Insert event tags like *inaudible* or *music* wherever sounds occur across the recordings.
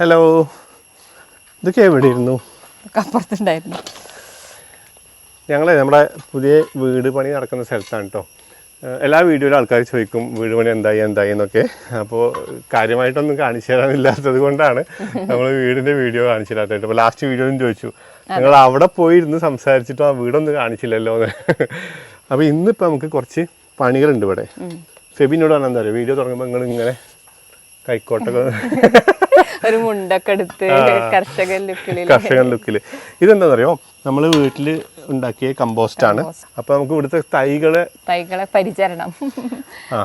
Hello ഇതൊക്കെ എവിടെ ഇരുന്നു അപ്പുറത്തുണ്ടായിരുന്നു. ഞങ്ങളെ നമ്മുടെ പുതിയ വീട് പണി നടക്കുന്ന സ്ഥലത്താണ് കേട്ടോ എല്ലാ വീഡിയോയിലും ആൾക്കാർ ചോദിക്കും വീട് പണി എന്തായി എന്തായി എന്നൊക്കെ. അപ്പോൾ കാര്യമായിട്ടൊന്നും കാണിച്ചു തരാനില്ലാത്തത് കൊണ്ടാണ് നമ്മൾ വീടിന്റെ വീഡിയോ കാണിച്ചു തരാത്തത് അപ്പോൾ ലാസ്റ്റ് വീഡിയോയിലും ചോദിച്ചു ഞങ്ങൾ അവിടെ പോയിരുന്ന് സംസാരിച്ചിട്ടും? ആ വീടൊന്നും കാണിച്ചില്ലല്ലോ? എന്ന് അപ്പോൾ ഇന്നിപ്പോൾ നമുക്ക് കുറച്ച് പണികളുണ്ട് ഇവിടെ. ഫെബിനോട് പറഞ്ഞാൽ എന്താ പറയുക വീഡിയോ തുടങ്ങുമ്പോൾ നിങ്ങൾ ഇങ്ങനെ കൈക്കോട്ടൊക്കെ *laughs* ഒരു മുണ്ടൊക്കെ എടുത്ത് കർഷക ലുക്കിൽ കർഷകൻ ലുക്കിൽ ഇതെന്താണെന്നറിയോ നമ്മൾ വീട്ടിൽ ഉണ്ടാക്കിയ കമ്പോസ്റ്റ് ആണ്. അപ്പൊ നമുക്ക് ഇവിടുത്തെ തൈകളെ തൈകളെ പരിചരണം.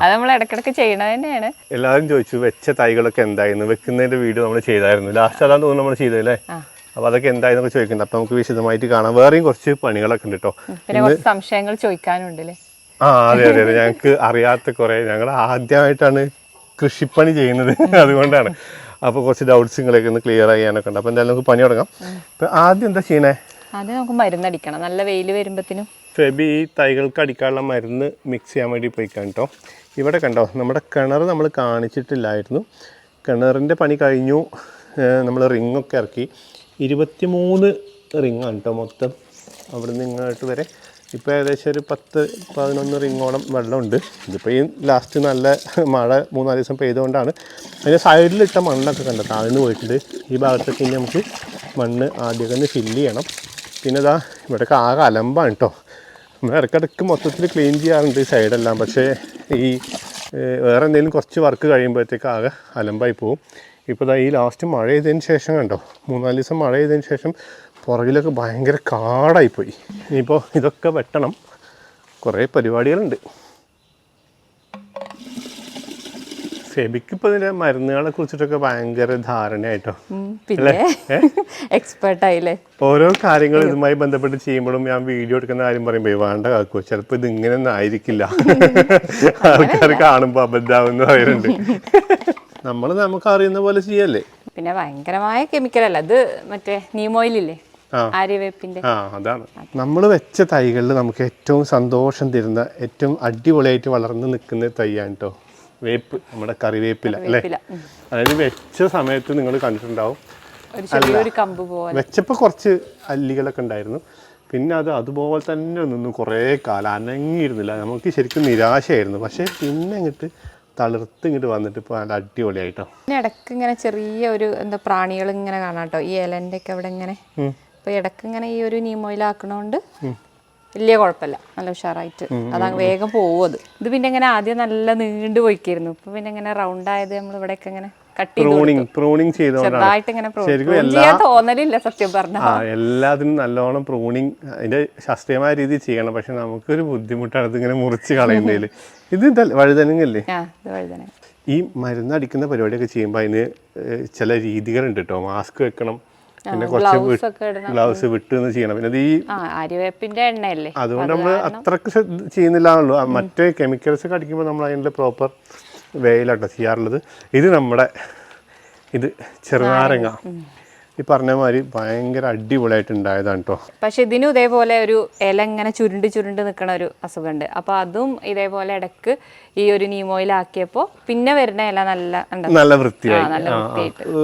അത് നമ്മൾ ഇടക്കിടക്ക് ചെയ്യണത് തന്നെയാണ്. എല്ലാവരും ചോദിച്ചു വെച്ച തൈകളൊക്കെ എന്തായിരുന്നു? വെക്കുന്നതിന്റെ വീഡിയോ നമ്മൾ ചെയ്തായിരുന്നു. ലാസ്റ്റ് അതാണ് തോന്നുന്നു നമ്മൾ ചെയ്തല്ലേ അപ്പൊ അതൊക്കെ എന്തായെന്നൊക്കെ ചോദിക്കുന്നുണ്ട്. അപ്പൊ നമുക്ക് വിശദമായിട്ട് കാണാം. വേറെയും കുറച്ച് പണികളൊക്കെ ഉണ്ട് കേട്ടോ സംശയങ്ങൾ ചോദിക്കാനുണ്ടല്ലേ ആ അതെ അതെ അതെ. ഞങ്ങൾക്ക് അറിയാത്ത കുറെ. ഞങ്ങൾ ആദ്യമായിട്ടാണ് കൃഷിപ്പണി ചെയ്യുന്നത്. *laughs* അതുകൊണ്ടാണ്. അപ്പോൾ കുറച്ച് ഡൗട്ട്സുകളൊക്കെ ഒന്ന് ക്ലിയർ ചെയ്യാനൊക്കെ ഉണ്ട്. അപ്പോൾ എന്തായാലും നമുക്ക് പണി തുടങ്ങാം. ഇപ്പം ആദ്യം എന്താ ചെയ്യണേ? ആദ്യം നമുക്ക് മരുന്നടിക്കണം നല്ല വെയിൽ വരുമ്പത്തിനും. ഫെബി ഈ തൈകൾക്ക് അടിക്കാനുള്ള മരുന്ന് മിക്സ് ചെയ്യാൻ വേണ്ടി പോയി കേട്ടോ ഇവിടെ കണ്ടോ നമ്മുടെ കിണർ നമ്മൾ കാണിച്ചിട്ടില്ലായിരുന്നു. കിണറിന്റെ പണി കഴിഞ്ഞു. നമ്മൾ റിങ്ങൊക്കെ ഇറക്കി. ഇരുപത്തിമൂന്ന് റിങ്ങാണ് കേട്ടോ മൊത്തം. അവിടെ നിന്ന് ഇങ്ങോട്ട് വരെ ഇപ്പോൾ ഏകദേശം ഒരു പത്ത് പതിനൊന്ന് റിങ്ങോളം വെള്ളമുണ്ട്. ഇതിപ്പോൾ ഈ ലാസ്റ്റ് നല്ല മഴ മൂന്നാൽ ദിവസം പെയ്തുകൊണ്ടാണ്. അതിന്റെ സൈഡിലിട്ട മണ്ണൊക്കെ കണ്ടോ? താഴ്ന്നു പോയിട്ടുണ്ട്. ഈ ഭാഗത്തൊക്കെ ഇനി നമുക്ക് മണ്ണ് ആദ്യം തന്നെ ഫില്ല് ചെയ്യണം. പിന്നെ ഇതാ ഇവിടെയൊക്കെ ആകെ അലമ്പാണ് കേട്ടോ നമ്മൾ ഇടയ്ക്കിടയ്ക്ക് മൊത്തത്തിൽ ക്ലീൻ ചെയ്യാറുണ്ട് ഈ സൈഡെല്ലാം പക്ഷേ ഈ വേറെ എന്തെങ്കിലും കുറച്ച് വർക്ക് കഴിയുമ്പോഴത്തേക്ക് ആകെ അലമ്പായി പോകും ഇപ്പോൾ ഈ ലാസ്റ്റ് മഴ ചെയ്തതിന് ശേഷം കണ്ടോ? മൂന്നാൽ ദിവസം മഴ ചെയ്തതിന് ശേഷം പുറകിലൊക്കെ ഭയങ്കര കാടായിപ്പോയി. ഇനിയിപ്പോൾ ഇതൊക്കെ വെട്ടണം. കുറേ പരിപാടികളുണ്ട്. ഫെബിക്ക് ഇതിന്റെ മരുന്നുകളെ കുറിച്ചിട്ടൊക്കെ ഭയങ്കര ധാരണയായിട്ടോ? എക്സ്പെർട്ട് പിന്നെ എക്സ്പേർട്ട് ആയില്ലേ? ഓരോ കാര്യങ്ങൾ ഇതുമായി ബന്ധപ്പെട്ട് ചെയ്യുമ്പോഴും ഞാൻ വീഡിയോ എടുക്കുന്ന കാര്യം പറയുമ്പോൾ വേണ്ട കാക്കോ ചിലപ്പോൾ ഇത് ഇങ്ങനെ ഒന്നും ആയിരിക്കില്ല *laughs* ആൾക്കാർ കാണുമ്പോൾ അബദ്ധാവെന്ന് പറയുന്നുണ്ട് *laughs* നമ്മൾ നമുക്ക് അറിയുന്ന പോലെ ചെയ്യല്ലേ? പിന്നെ ഭയങ്കരമായ കെമിക്കൽ അല്ല അത് മറ്റേ നീമോയിലില്ലേ. ആര്യവേപ്പിന്റെ. ആ അതാണ്. നമ്മൾ വെച്ച തൈകളിൽ നമുക്ക് ഏറ്റവും സന്തോഷം തരുന്ന ഏറ്റവും അടിപൊളിയായിട്ട് വളർന്നു നിൽക്കുന്ന തൈയാണ് കേട്ടോ വേപ്പ് നമ്മുടെ കറിവേപ്പില അല്ലേ? അതായത് വെച്ച സമയത്ത് നിങ്ങൾ കണ്ടിട്ടുണ്ടാവും. വെച്ചപ്പോൾ കുറച്ച് അല്ലികളൊക്കെ ഉണ്ടായിരുന്നു. പിന്നെ അത് അതുപോലെ തന്നെ നിന്നു കുറേ കാലം അനങ്ങിയിരുന്നില്ല. നമുക്ക് ശരിക്കും നിരാശയായിരുന്നു. പക്ഷേ പിന്നെ ഇങ്ങോട്ട് തളിർത്ത് ഇങ്ങോട്ട് വന്നിട്ട് ഇപ്പോൾ നല്ല അടിപൊളിയായിട്ടോ ഇടയ്ക്ക് ഇടയ്ക്ക് ഇങ്ങനെ ചെറിയ ഒരു എന്താ പ്രാണികൾ ഇങ്ങനെ കാണാട്ടോ ഈ ഇലന്റെ ഒക്കെ അവിടെ ഇങ്ങനെ ഉം. അപ്പൊ ഇടയ്ക്ക് ഇങ്ങനെ ഈ ഒരു നീമോയിലാക്കണോണ്ട് വലിയ കുഴപ്പമില്ല നല്ല ഉഷാറായിട്ട്. അതാ വേഗം പോവും അത്. ഇത് പിന്നെ ഇങ്ങനെ ആദ്യം നല്ല നീണ്ടു പോയിക്കായിരുന്നു. ഇപ്പൊ പിന്നെ ഇങ്ങനെ റൗണ്ട് ആയത് നമ്മൾ ഇവിടെയൊക്കെ ഇങ്ങനെ തോന്നലില്ല സത്യം പറഞ്ഞ. എല്ലാത്തിനും നല്ലോണം പ്രൂണിങ് അതിന്റെ ശാസ്ത്രീയമായ രീതിയിൽ ചെയ്യണം. പക്ഷെ നമുക്കൊരു ബുദ്ധിമുട്ടാണ് ഇതിങ്ങനെ മുറിച്ച് കളയുന്നതിൽ *laughs* ഇത് വഴുതനങ്ങല്ലേ ഈ മരുന്ന് അടിക്കുന്ന പരിപാടിയൊക്കെ ചെയ്യുമ്പോൾ അതിന് ചില രീതികളുണ്ട് കേട്ടോ മാസ്ക് വെക്കണം. പിന്നെ കുറച്ച് ഗ്ലൗസ് ഒക്കെ ഇടണം. ഗ്ലൗസ് വിട്ട് നിന്ന് ചെയ്യണം. പിന്നെ ഈ ആ ആര്യവേപ്പിന്റെ എണ്ണയല്ലേ? അതുകൊണ്ട് നമ്മൾ അത്രയ്ക്ക് ചെയ്യുന്നില്ലാന്നുള്ളൂ. മറ്റേ കെമിക്കൽസ് ഒക്കെ അടിക്കുമ്പോൾ നമ്മൾ അതിന്റെ പ്രോപ്പർ വേയിലാട്ടോ ചെയ്യാറുള്ളത്. ഇത് നമ്മുടെ ഇത് ചെറുനാരങ്ങ. ഈ പറഞ്ഞ മാതിരി ഭയങ്കര അടിപൊളിയായിട്ട് ഉണ്ടായതാണ് കേട്ടോ പക്ഷെ ഇതിനും ഇതേപോലെ ഒരു ഇല ഇങ്ങനെ ചുരുണ്ട് ചുരുണ്ട് നിൽക്കണ ഒരു അസുഖമുണ്ട് അപ്പൊ അതും ഇതേപോലെ ഇടയ്ക്ക് ഈ ഒരു നീമോയിലാക്കിയപ്പോ പിന്നെ വരുന്ന ഇല നല്ല നല്ല വൃത്തിയായി.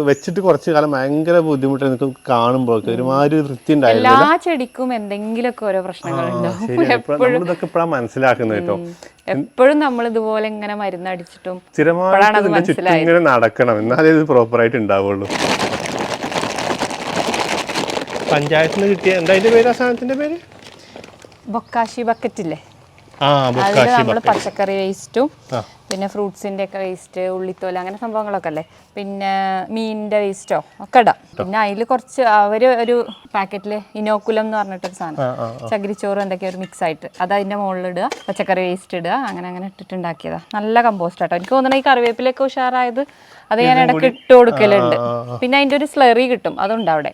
വെച്ചിട്ട് കുറച്ചു കാലം ഭയങ്കര ബുദ്ധിമുട്ട് എനിക്ക് കാണുമ്പോൾ ഒരുമാതിരി വൃത്തി എല്ലാ ചെടിക്കും എന്തെങ്കിലുമൊക്കെ ഓരോ പ്രശ്നങ്ങളുണ്ടാവും ഇപ്പോഴാണ് മനസ്സിലാക്കുന്നത് കേട്ടോ. എപ്പോഴും നമ്മൾ ഇതുപോലെ ഇങ്ങനെ മരുന്നടിച്ചിട്ടും സ്ഥിരമായിട്ട് നടക്കണം. എന്നാലേ ഇത് പ്രോപ്പറായിട്ട് ഉണ്ടാവുള്ളൂ. പഞ്ചായത്തിൽ നിന്ന് കിട്ടിയ എന്താ അതിന്റെ പേര് ആ സാധനത്തിന്റെ പേര്? ബൊക്കാശി ബക്കറ്റ് ഇല്ലേ? ആ അതിൽ ബൊക്കാശി നമ്മൾ പച്ചക്കറി വേസ്റ്റും ആ. പിന്നെ ഫ്രൂട്ട്സിന്റെ ഒക്കെ വേസ്റ്റ് ഉള്ളിത്തോല അങ്ങനെ സംഭവങ്ങളൊക്കെ അല്ലേ? പിന്നെ മീനിന്റെ വേസ്റ്റോ ഒക്കെ ഇടാം. പിന്നെ അതിൽ കുറച്ച് അവർ ഒരു പാക്കറ്റിൽ ഇനോക്കുലം എന്ന് പറഞ്ഞിട്ടൊരു സാധനം. ആ ആ ചകിരിച്ചോറ് എന്തൊക്കെ ഒരു മിക്സ് ആയിട്ട്. അത് അതിന്റെ മുകളിൽ ഇടുക. പച്ചക്കറി വേസ്റ്റ് ഇടുക. അങ്ങനെ അങ്ങനെ ഇട്ടിട്ടുണ്ടാക്കിയതാ നല്ല കമ്പോസ്റ്റ് ആട്ടോ. എനിക്ക് തോന്നുന്നത് ഈ കറിവേപ്പിലൊക്കെ ഉഷാറായത് അത് ഞാൻ ഇടയ്ക്ക് ഇട്ട് കൊടുക്കലുണ്ട്. പിന്നെ അതിന്റെ ഒരു സ്ലറി കിട്ടും. അതുണ്ട് അവിടെ.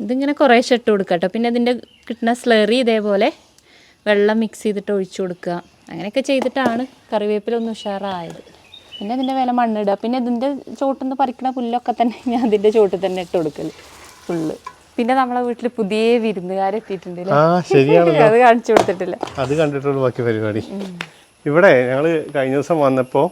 ഇതിങ്ങനെ കുറേശ്ശെ ഇട്ട് കൊടുക്കുക കേട്ടോ പിന്നെ അതിന്റെ കിട്ടുന്ന സ്ലറി ഇതേപോലെ വെള്ളം മിക്സ് ചെയ്തിട്ട് ഒഴിച്ചു കൊടുക്കുക അങ്ങനെയൊക്കെ ചെയ്തിട്ടാണ് കറിവേപ്പില ഒന്ന് ഉഷാറായത്. പിന്നെ ഇതിന്റെ വില മണ്ണിടുക പിന്നെ ഇതിന്റെ ചോട്ടിൽ പറിക്കുന്ന പുല്ലൊക്കെ തന്നെ ഞാൻ അതിന്റെ ചോട്ടിൽ തന്നെ ഇട്ട് കൊടുക്കൽ ഫുള്ള്. പിന്നെ നമ്മളെ വീട്ടിൽ പുതിയ വിരുന്നുകാരെത്തിയിട്ടുണ്ട് ആ ശരിയാണ് അത് കാണിച്ചു കൊടുത്തിട്ടില്ല. അത് കണ്ടിട്ടുള്ള ബാക്കി പരിപാടി. ഇവിടെ ഞങ്ങൾ കഴിഞ്ഞ ദിവസം വന്നപ്പോൾ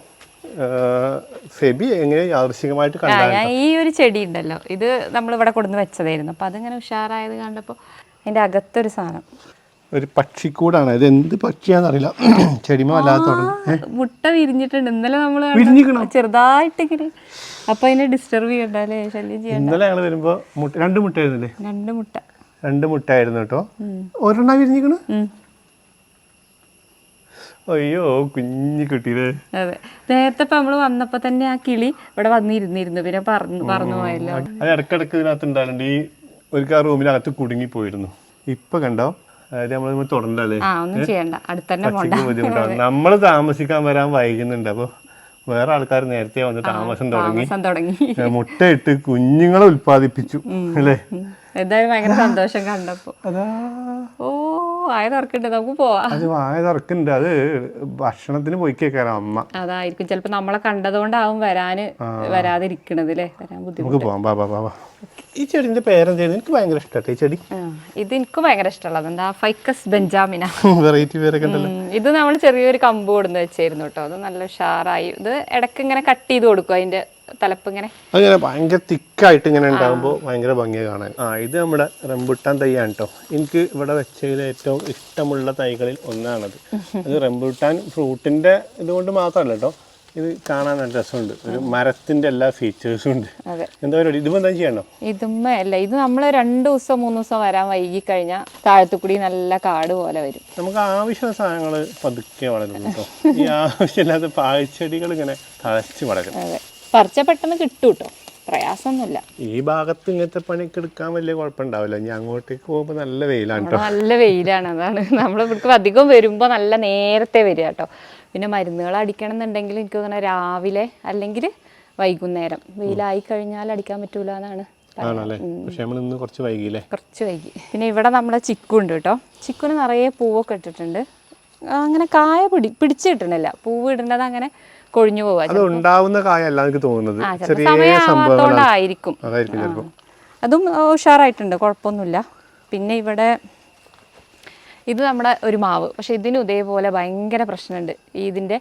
ഫെബി എങ്ങനെ യാദൃശികമായിട്ട് കണ്ടാൽ ഞാൻ ഈ ഒരു ചെടി ഉണ്ടല്ലോ. ഇത് നമ്മൾ ഇവിടെ കൊടുന്ന് വെച്ചതായിരുന്നു. അപ്പൊ അതിങ്ങനെ ഉഷാറായത് കണ്ടപ്പോൾ അതിന്റെ അകത്തൊരു സാധനം. ഒരു പക്ഷിക്കൂടാണ്. ഇത് എന്ത് പക്ഷിയാണെന്നറിയില്ല *clears throat* ചെടിമ മുട്ട വിരിഞ്ഞിട്ടുണ്ട്. ഇന്നലെ നമ്മൾ? ചെറുതായിട്ട് ഇങ്ങനെ അപ്പൊ അതിനെ ഡിസ്റ്റർബ് ചെയ്യണ്ടല്ലേ ശല്യം ചെയ്യാൻ ഇന്നലെ ഞങ്ങൾ വരുമ്പോൾ മുട്ട രണ്ട് മുട്ട ആയിരുന്നില്ലേ? രണ്ട് മുട്ട. രണ്ട് മുട്ട ആയിരുന്നു കേട്ടോ ഒരെണ്ണ വിരിഞ്ഞിക്കണ്. അയ്യോ കുഞ്ഞു കുട്ടിയില്ലേ അതെ. നേരത്തെ ഇപ്പൊ നമ്മൾ വന്നപ്പോ തന്നെ ആ കിളി ഇവിടെ വന്നിരുന്നിരുന്നു. പിന്നെ പറഞ്ഞു പറഞ്ഞു പോയല്ലോ. അത് ഇടക്കിടക്ക് ഇതിനകത്ത് ഉണ്ടാകലുണ്ട് ഈ ഒരു കാർ റൂമിനകത്ത് കുടുങ്ങി പോയിരുന്നു. ഇപ്പൊ കണ്ടോ? അതായത് നമ്മൾ ആ ഒന്നും ചെയ്യണ്ട. അടുത്തന്നെ പോണ്ട. പക്ഷിക്ക് ബുദ്ധിമുട്ടാണ്. നമ്മൾ താമസിക്കാൻ വരാൻ വൈകുന്നുണ്ട്. അപ്പൊ വേറെ ആൾക്കാർ നേരത്തെ വന്ന് താമസം തുടങ്ങി. താമസം തുടങ്ങി. ഏ, മുട്ടയിട്ട് കുഞ്ഞുങ്ങളെ ഉൽപ്പാദിപ്പിച്ചു. അല്ലേ? എന്തായാലും ഭയങ്കര സന്തോഷം കണ്ടപ്പോ. അതാ. ഓ ആയ തറക്കുന്നുണ്ട് നമുക്ക് പോവാ. അത് വായ തറക്കുന്നുണ്ട് അത് ഭക്ഷണത്തിന് പോയി കേക്കാനോ അമ്മ. അതായിരിക്കും. ചിലപ്പോ നമ്മളെ കണ്ടതുകൊണ്ടാവും വരാന് വരാതിരിക്കണത് അല്ലേ? വരാൻ ബുദ്ധിമുട്ട്. നമുക്ക് പോവാം. ബാ ബാ ബാ ബാ ഈ ചെടിന്റെ പേരെന്തായിരുന്നു എനിക്ക് ഭയങ്കര ഇഷ്ടമായിട്ട് ഈ ചെടി. ആ, ഇത് എനിക്ക് ഭയങ്കര ഇഷ്ടമുള്ളത് എന്താ? ഫൈക്കസ് ബെഞ്ചാമിന വെറൈറ്റി പേരൊക്കെ ഉണ്ടല്ലോ. ഉം, ഇത് നമ്മൾ ചെറിയൊരു കമ്പ് കൊടുന്ന് വെച്ചായിരുന്നു കേട്ടോ. അത് നല്ല ഉഷാറായി. ഇത് ഇടയ്ക്ക് ഇങ്ങനെ കട്ട് ചെയ്ത് കൊടുക്കും അതിന്റെ തലപ്പ് ഇങ്ങനെ? അങ്ങനെ ഭയങ്കര തിക്കായിട്ട് ഇങ്ങനെ ഉണ്ടാകുമ്പോൾ ഭയങ്കര ഭംഗിയാണ് കാണാൻ. ആ ഇത് നമ്മുടെ റംബുട്ടാൻ തൈയാണ് കേട്ടോ എനിക്ക് ഇവിടെ വെച്ചതിൽ ഏറ്റവും ഇഷ്ടമുള്ള തൈകളിൽ ഒന്നാണത്. അത് റംബുട്ടാൻ ഫ്രൂട്ടിന്റെ ഇതുകൊണ്ട് മാത്രമല്ല കേട്ടോ ഇത് കാണാൻ നല്ല രസമുണ്ട്. ഒരു മരത്തിന്റെ എല്ലാ ഫീച്ചേഴ്സും ഉണ്ട്. എന്താ പറയുക ഇതും എന്താ ചെയ്യണോ? ഇതുമ്മ അല്ല ഇത് നമ്മൾ രണ്ട് ദിവസം മൂന്ന് ദിവസം വരാൻ വൈകി കഴിഞ്ഞാൽ താഴത്തു കൂടി നല്ല കാട് പോലെ വരും. നമുക്ക് ആവശ്യമുള്ള സാധനങ്ങൾ പതുക്കെ വളരുള്ളൂ കേട്ടോ ഈ ആവശ്യമില്ലാത്ത പാഴ്ചെടികൾ ഇങ്ങനെ തഴച്ച് വളരും. പറിച്ച പെട്ടെന്ന് കിട്ടും കേട്ടോ പ്രയാസമൊന്നുമില്ല. ഈ ഭാഗത്ത് ഇങ്ങനത്തെ പണിയൊക്കെ എടുക്കാൻ വലിയ കുഴപ്പമുണ്ടാവില്ല. ഞാൻ അങ്ങോട്ടേക്ക് പോകുമ്പോൾ നല്ല വെയിലാണ് നല്ല വെയിലാണ്. അതാണ്. നമ്മൾ ഇവിടേക്ക് അധികം വരുമ്പോൾ നല്ല നേരത്തെ വരിക കേട്ടോ. പിന്നെ മരുന്നുകൾ അടിക്കണം എന്നുണ്ടെങ്കിൽ എനിക്ക് തോന്നുന്നത് രാവിലെ അല്ലെങ്കിൽ വൈകുന്നേരം. വെയിലായി കഴിഞ്ഞാൽ അടിക്കാൻ പറ്റൂല എന്നാണ് ആണല്ലേ? പക്ഷെ നമ്മൾ ഇന്ന് കുറച്ച് വൈകിയില്ലേ? കുറച്ച് വൈകി. പിന്നെ ഇവിടെ നമ്മളെ ചിക്കുണ്ട് കേട്ടോ. ചിക്കുന് നിറയെ പൂവൊക്കെ ഇട്ടിട്ടുണ്ട്. അങ്ങനെ കായ പിടി പിടിച്ചിട്ടുണ്ടല്ല കിട്ടണില്ല. പൂവ് ഇടേണ്ടത് അങ്ങനെ കൊഴിഞ്ഞു പോവാ അത് ഉണ്ടാവുന്ന കായല്ല എനിക്ക് തോന്നുന്നത്. ചെറിയ അതായിരിക്കും ചിലപ്പോൾ അതും ഉഷാറായിട്ടുണ്ട്. കുഴപ്പമൊന്നുമില്ല. പിന്നെ ഇവിടെ ഇത് നമ്മുടെ ഒരു മാവ്. പക്ഷെ ഇതിന് ഇതേപോലെ ഭയങ്കര പ്രശ്നമുണ്ട്. ഇതിന്റെ ഇതിന്റെ